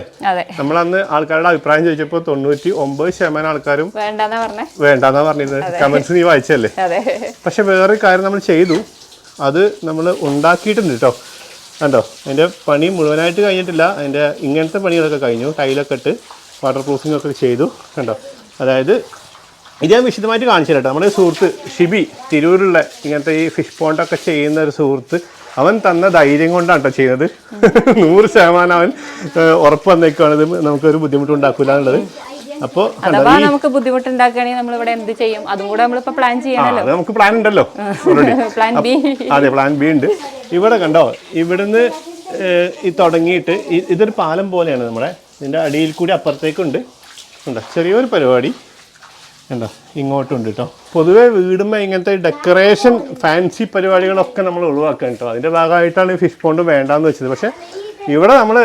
നമ്മളന്ന് ആൾക്കാരുടെ അഭിപ്രായം ചോദിച്ചപ്പോൾ തൊണ്ണൂറ്റി ഒമ്പത് ശതമാനം ആൾക്കാരും വേണ്ടെന്നാ പറഞ്ഞേ. വേണ്ടാന്നാ പറഞ്ഞിരുന്നത്. കമന്റ്സ് നീ വായിച്ചല്ലേ പക്ഷെ വേറൊരു കാര്യം നമ്മൾ ചെയ്തു. അത് നമ്മൾ ഉണ്ടാക്കിയിട്ടുണ്ട് കേട്ടോ കണ്ടോ? അതിന്റെ പണി മുഴുവനായിട്ട് കഴിഞ്ഞിട്ടില്ല. അതിന്റെ ഇങ്ങനത്തെ പണികളൊക്കെ കഴിഞ്ഞു. ടൈലൊക്കെ ഇട്ട് വാട്ടർ പ്രൂഫിംഗ് ഒക്കെ ചെയ്തു. കണ്ടോ? അതായത് ഇത് ഞാൻ വിശദമായിട്ട് കാണിച്ചു തരട്ടെ. കേട്ടോ നമ്മുടെ സുഹൃത്ത് ഷിബി തിരൂരുള്ള ഇങ്ങനത്തെ ഈ ഫിഷ് പോണ്ടൊക്കെ ചെയ്യുന്ന ഒരു സുഹൃത്ത് അവൻ തന്ന ധൈര്യം കൊണ്ടാണ് കേട്ടോ ചെയ്യുന്നത് നൂറ് ശതമാനം അവൻ ഉറപ്പ് വന്നേക്കാണ് ഇത് നമുക്കൊരു ബുദ്ധിമുട്ടുണ്ടാക്കില്ല എന്നുള്ളത്. അപ്പോ അഥവാ നമുക്ക് ബുദ്ധിമുട്ടുണ്ടാക്കുകയാണെങ്കിൽ നമ്മൾ ഇവിടെ എന്ത് ചെയ്യും? അതും കൂടെ നമ്മളിപ്പോ പ്ലാൻ ചെയ്യണല്ലോ. നമുക്ക് പ്ലാൻ ഉണ്ടല്ലോ *laughs* പ്ലാൻ ബി അതെ പ്ലാൻ ബി ഉണ്ട്. ഇവിടെ കണ്ടോ ഇവിടുന്ന് ഈ തുടങ്ങിയിട്ട് ഇതൊരു പാലം പോലെയാണ് നമ്മുടെ. ഇതിന്റെ അടിയിൽ കൂടി അപ്പുറത്തേക്കുണ്ട്. ചെറിയൊരു പരിപാടി. ഉണ്ടോ ഇങ്ങോട്ടുണ്ട് കേട്ടോ പൊതുവേ വീടുമ്പോൾ ഇങ്ങനത്തെ ഡെക്കറേഷൻ ഫാൻസി പരിപാടികളൊക്കെ നമ്മൾ ഒഴിവാക്കാൻ കേട്ടോ അതിന്റെ ഭാഗമായിട്ടാണ് ഈ ഫിഷ് പോണ്ട് വേണ്ടാന്ന് വെച്ചത്. പക്ഷേ ഇവിടെ നമ്മൾ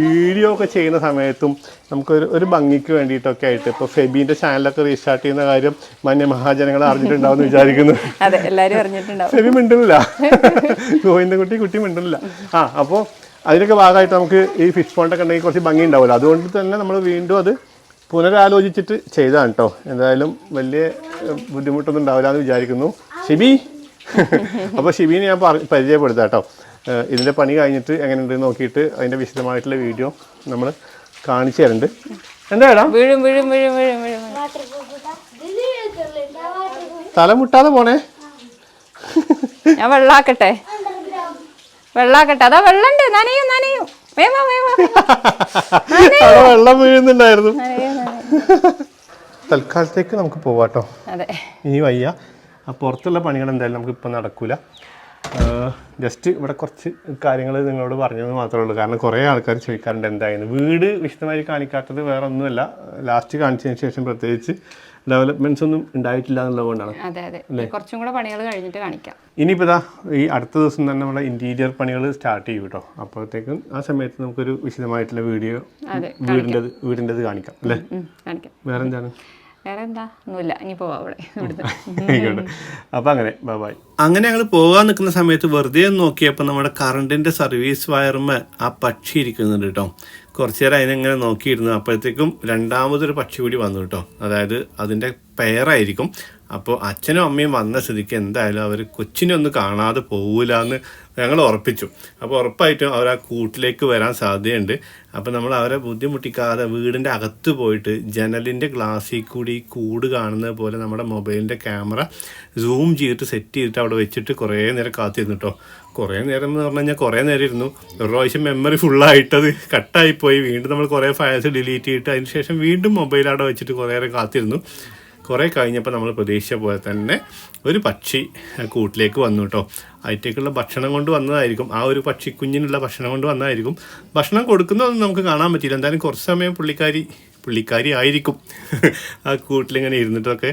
വീഡിയോ ഒക്കെ ചെയ്യുന്ന സമയത്തും നമുക്കൊരു ഒരു ഭംഗിക്ക് വേണ്ടിയിട്ടൊക്കെ ആയിട്ട് ഇപ്പോൾ ഫെബീന്റെ ചാനലൊക്കെ റീസ്റ്റാർട്ട് ചെയ്യുന്ന കാര്യം മാന്യ മഹാജനങ്ങൾ അറിഞ്ഞിട്ടുണ്ടാവും എന്ന് വിചാരിക്കുന്നു അറിഞ്ഞിട്ടുണ്ടാവും. ചെവി മിണ്ടുന്നില്ല. ഗോവിന്ദൻകുട്ടി കുട്ടി മിണ്ടില്ല ആ അപ്പോൾ അതിനൊക്കെ ഭാഗമായിട്ട് നമുക്ക് ഈ ഫിഷ് പോണ്ടൊക്കെ ഉണ്ടെങ്കിൽ കുറച്ച് ഭംഗി ഉണ്ടാവില്ല അതുകൊണ്ട് തന്നെ നമ്മൾ വീണ്ടും അത് പുനരാലോചിച്ചിട്ട് ചെയ്താണ് കേട്ടോ എന്തായാലും വലിയ ബുദ്ധിമുട്ടൊന്നും ഉണ്ടാവില്ല എന്ന് വിചാരിക്കുന്നു. ഷിബി? *laughs* അപ്പോൾ ഷിബിനെ ഞാൻ പരിചയപ്പെടുത്താം കേട്ടോ ഇതിന്റെ പണി കഴിഞ്ഞിട്ട് എങ്ങനെയുണ്ട് നോക്കിയിട്ട് അതിന്റെ വിശദമായിട്ടുള്ള വീഡിയോ നമ്മൾ കാണിച്ചു തരുന്നുണ്ട് എന്താ വീഴും വീഴും വീഴും വീഴും വീഴും വീഴും. തല മുട്ടാതെ പോണേ? ഞാൻ വെള്ളാക്കട്ടെ. വെള്ളാക്കട്ടെ. അതാ വെള്ളണ്ട്. നനയും നനയും. വേവാ വേവാ. *laughs* വെള്ളം വീഴുന്നുണ്ടായിരുന്നു. *laughs* തൽക്കാലത്തേക്ക് നമുക്ക് പോവാട്ടോ. അതെ. ഇനി വയ്യ. ആ പുറത്തുള്ള പണികൾ എന്തായാലും നമുക്ക് ഇപ്പം നടക്കൂല. ജസ്റ്റ് ഇവിടെ കുറച്ച് കാര്യങ്ങൾ നിങ്ങളോട് പറഞ്ഞത് മാത്രമേ ഉള്ളൂ. കാരണം കുറേ ആൾക്കാർ ചോദിക്കാറുണ്ട് എന്തായിരുന്നു വീട് വിശദമായി കാണിക്കാത്തത് വേറെ ഒന്നുമല്ല ലാസ്റ്റ് കാണിച്ചതിന് ശേഷം പ്രത്യേകിച്ച് ഡെവലപ്മെന്റ്സ് ഒന്നും ഉണ്ടായിട്ടില്ല എന്നുള്ളത് കൊണ്ടാണ് അതെ. അതെ കുറച്ചും കൂടെ പണികൾ കഴിഞ്ഞിട്ട് കാണിക്കാം. ഇനിയിപ്പോൾ ഇതാ ഈ അടുത്ത ദിവസം തന്നെ നമ്മുടെ ഇന്റീരിയർ പണികൾ സ്റ്റാർട്ട് ചെയ്യും കേട്ടോ അപ്പോഴത്തേക്കും ആ സമയത്ത് നമുക്കൊരു വിശദമായിട്ടുള്ള വീഡിയോ വീടിന്റെ വീടിന്റെത് കാണിക്കാം അല്ലേ? കാണിക്കാം വേറെ എന്താണ് വേറെ എന്താ ഒന്നുമില്ല ഇനി പോവാം അവിടെ. ഇവിടുന്ന്. *laughs* ആയിക്കോട്ടെ. അപ്പൊ അങ്ങനെ ബൈ ബൈ അങ്ങനെ ഞങ്ങൾ പോകാൻ നിൽക്കുന്ന സമയത്ത് വെറുതെ നോക്കിയപ്പോൾ നമ്മുടെ കറണ്ടിന്റെ സർവീസ് വയറുമ്മ ആ പക്ഷി ഇരിക്കുന്നുണ്ട് കേട്ടോ കുറച്ചു നേരം അതിനെങ്ങനെ നോക്കിയിരുന്നു. അപ്പോഴത്തേക്കും രണ്ടാമതൊരു പക്ഷി കൂടി വന്നു കേട്ടോ. അതായത് അതിന്റെ പെയറായിരിക്കും അപ്പോൾ അച്ഛനും അമ്മയും വന്ന സ്ഥിതിക്ക് എന്തായാലും അവർ കൊച്ചിനെ ഒന്ന് കാണാതെ പോകില്ല എന്ന് ഞങ്ങൾ ഉറപ്പിച്ചു. അപ്പോൾ ഉറപ്പായിട്ടും അവർ ആ കൂട്ടിലേക്ക് വരാൻ സാധ്യതയുണ്ട്. അപ്പോൾ നമ്മൾ അവരെ ബുദ്ധിമുട്ടിക്കാതെ വീടിന്റെ അകത്ത് പോയിട്ട് ജനലിന്റെ ഗ്ലാസ്സിൽ കൂടി കൂട് കാണുന്നത് പോലെ നമ്മുടെ മൊബൈലിന്റെ ക്യാമറ സൂം ചെയ്തിട്ട് സെറ്റ് ചെയ്തിട്ട് അവിടെ വെച്ചിട്ട് കുറേ നേരം കാത്തിരുന്നു കേട്ടോ. കുറേ നേരം എന്ന് പറഞ്ഞു കഴിഞ്ഞാൽ കുറേ നേരം ഇരുന്നു. ഒരു പ്രാവശ്യം മെമ്മറി ഫുള്ളായിട്ടത് കട്ടായിപ്പോയി വീണ്ടും നമ്മൾ കുറേ ഫയൽസ് ഡിലീറ്റ് ചെയ്തിട്ട് അതിന് ശേഷം വീണ്ടും മൊബൈൽ അവിടെ വെച്ചിട്ട് കുറേ നേരം കാത്തിരുന്നു. കുറേ കഴിഞ്ഞപ്പോൾ നമ്മൾ പ്രതീക്ഷിച്ച പോലെ തന്നെ ഒരു പക്ഷി കൂട്ടിലേക്ക് വന്നു കേട്ടോ. അതിലേക്കുള്ള ഭക്ഷണം കൊണ്ട് വന്നതായിരിക്കും. ആ ഒരു പക്ഷി കുഞ്ഞിനുള്ള ഭക്ഷണം കൊണ്ട് വന്നതായിരിക്കും. ഭക്ഷണം കൊടുക്കുന്നതൊന്നും നമുക്ക് കാണാൻ പറ്റിയില്ല. എന്തായാലും കുറച്ച് സമയം പുള്ളിക്കാരി പുള്ളിക്കാരി ആയിരിക്കും. ആ കൂട്ടിലിങ്ങനെ ഇരുന്നിട്ടൊക്കെ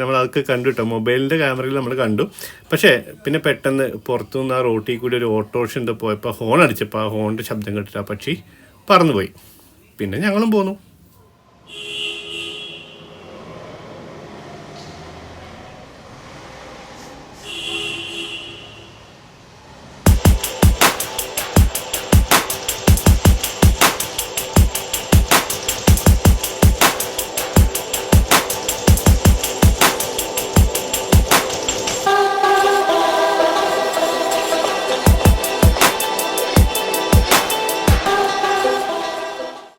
നമ്മൾ അതൊക്കെ കണ്ടു കേട്ടോ. മൊബൈലിന്റെ ക്യാമറയിൽ നമ്മൾ കണ്ടു. പക്ഷേ പിന്നെ പെട്ടെന്ന് പുറത്തുനിന്ന് ആ റോട്ടിൽ കൂടി ഒരു ഓട്ടോറിക്ഷ ഉണ്ട് പോയപ്പോൾ ഹോൺ അടിച്ചപ്പോൾ ആ ഹോണിന്റെ ശബ്ദം കേട്ടിട്ട് ആ പക്ഷി പറന്നുപോയി. പിന്നെ ഞങ്ങളും പോന്നു.